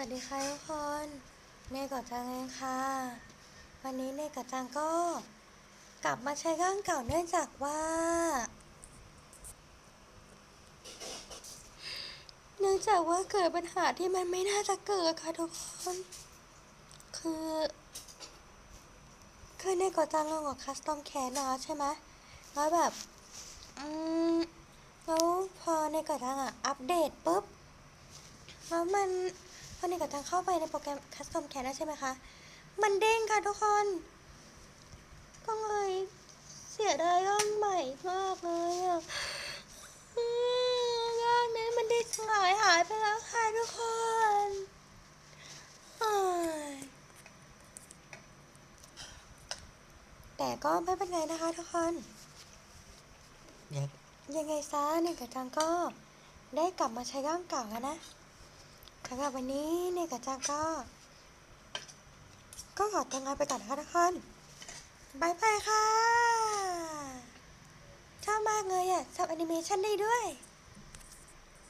วัสดีค่ะทุกคนเนยกับจังเองค่ะ วันนี้เนยกับจังก็ กลับมาใช้เครื่องเก่าเนื่องจากว่า เนื่องจากว่าเกิดปัญหาที่มันไม่น่าจะเกิดค่ะทุกคน คือคือเนยกับจังลงกับคัสตอมแคสนะใช่ไหมแล้วแบบอืมแล้วพอเนยกับจังอะอัปเดตปุ๊บแล้วมัน พอในกับทางเข้าไปในโปรแกรม Custom Cat แล้วใช่ไหมคะ มันเด้งค่ะทุกคนก็เลยเสียดายร่างใหม่มากเลยอะอืมร่างนี้มันได้หายหายไปแล้วค่ะทุกคนเอ้ยแต่ก็ไม่เป็นไรนะคะทุกคนยังไงซะในกับจังก็ได้กลับมาใช้ร่างเก่าแล้วนะ สำหรับวันนี้เนี่ยกับจังก็ ก็ขอตัวลาไปก่อนนะคะทุกคนบายบายค่ะ ชอบมากเลยอะชอบแอนิเมชันได้ด้วย